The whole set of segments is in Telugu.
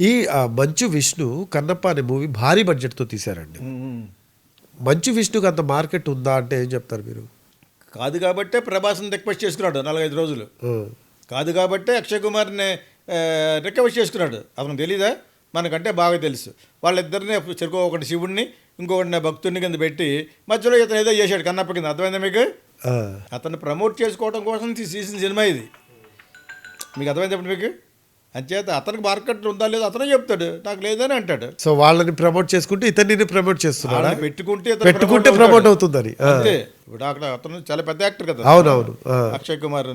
ఈ మంచు విష్ణు కన్నప్ప అనే మూవీ భారీ బడ్జెట్తో తీశారండి. మంచు విష్ణుకి అంత మార్కెట్ ఉందా అంటే ఏం చెప్తారు మీరు? కాదు కాబట్టే ప్రభాస్ని రిక్వెస్ట్ చేసుకున్నాడు నాలుగైదు రోజులు. కాదు కాబట్టే అక్షయ్ కుమార్ని రిక్వెస్ట్ చేసుకున్నాడు. అతను తెలీదా? మనకంటే బాగా తెలుసు. వాళ్ళిద్దరిని చెరుకు ఒకటి శివుడిని ఇంకొకటి భక్తుడిని కింద పెట్టి మధ్యలో ఇతను ఏదో చేశాడు కన్నప్ప కింద. అర్థమైందా మీకు? అతను ప్రమోట్ చేసుకోవడం కోసం తీసిన సినిమా ఇది. మీకు అర్థమైంది మీకు? అంచేత అతనికి మార్కెట్ ఉందా లేదా అతనే చెప్తాడు. నాకు లేదని అంటాడు. సో వాళ్ళని ప్రమోట్ చేసుకుంటే ఇతన్ని ప్రమోట్ చేస్తున్నాడా? పెట్టుకుంటే పెట్టుకుంటే ప్రమోట్. అవుతుందని. అంతే. ఇప్పుడు అక్కడ అతను చాలా పెద్ద యాక్టర్ కదా. అవునవును. Akshay Kumar.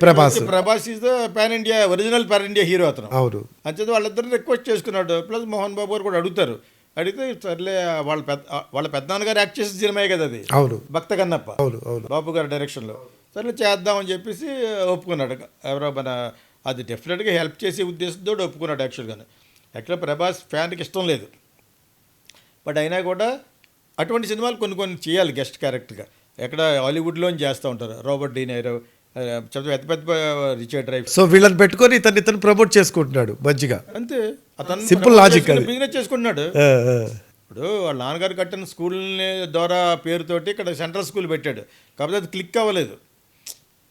Prabhas. Prabhas is the pan India original pan India hero అతను. అవును. అంచేత వాళ్ళిద్దరు రిక్వెస్ట్ చేసుకున్నాడు. ప్లస్ మోహన్ బాబు గారు కూడా అడుగుతారు. అడిగితే సర్లే వాళ్ళ పెద్ద వాళ్ళ పెద్దనాన్నగారు యాక్ట్ చేసిన సినిమాయే కదా అది. అవును. భక్త కన్నప్ప. అవును అవును. బాబు గారి డైరెక్షన్లో సర్లే చేద్దామని చెప్పేసి ఒప్పుకున్నాడు. ఎవరో మన అది డెఫినెట్గా హెల్ప్ చేసే ఉద్దేశంతో ఒప్పుకున్నాడు యాక్చువల్గా యాక్చువల్గా ప్రభాస్ ఫ్యాన్కి ఇష్టం లేదు. బట్ అయినా కూడా అటువంటి సినిమాలు కొన్ని కొన్ని చేయాలి గెస్ట్ క్యారెక్టర్గా ఎక్కడ హాలీవుడ్లోని చేస్తూ ఉంటారు. రాబర్ట్ డీనైరో పెద్ద పెద్ద రిచర్డ్ డ్రైవ్ సో వీళ్ళని పెట్టుకొని ఇతన్ని ఇతను ప్రమోట్ చేసుకుంటున్నాడు మంచిగా అంతే. అతను logic అది. బిజినెస్ ఆ. ఇప్పుడు వాళ్ళ నాన్నగారు కట్టిన స్కూల్ ద్వారా పేరుతోటి ఇక్కడ సెంట్రల్ స్కూల్ పెట్టాడు. కాకపోతే అది క్లిక్ అవ్వలేదు.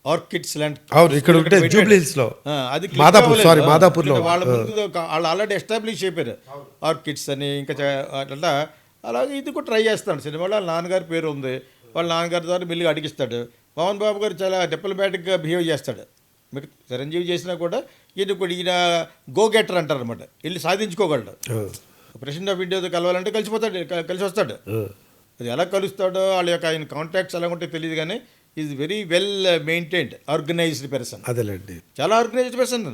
ఆర్కిడ్స్ లాంటి అవును, ఇక్కడ ఉంటే పెట్టాడు. జూబ్లీ హిల్స్లో. ఆ, అది మాదాపూర్, sorry, ఆ, మాదాపూర్లో. వాళ్ళ ముందు వాళ్ళు ఆల్రెడీ ఎస్టాబ్లిష్ అయిపోయారు ఆర్కిడ్స్ అని ఇంకా అట్లా. అలాగే ఇది కూడా ట్రై చేస్తాడు. సినిమాలో వాళ్ళ నాన్నగారి పేరు ఉంది. వాళ్ళ నాన్నగారి ద్వారా మెల్లిగా అడిగిస్తాడు. మోహన్ బాబు గారు చాలా డిప్లొమాటిక్గా బిహేవ్ చేస్తాడు. మీకు చిరంజీవి చేసినా కూడా ఈయన కూడా ఈయన గో గెటర్ అంటారు అనమాట వెళ్ళి సాధించుకోగలడు ప్రెసిడెంట్ ఆఫ్ ఇండియాతో కలవాలంటే కలిసిపోతాడు కలిసి వస్తాడు. అది ఎలా కలుస్తాడో వాళ్ళ యొక్క ఆయన కాంటాక్ట్స్ ఎలా ఉంటే తెలియదు కానీ is very well maintained organised person. అదేలేండి. చాలా ఆర్గనైజ్డ్ పర్సన్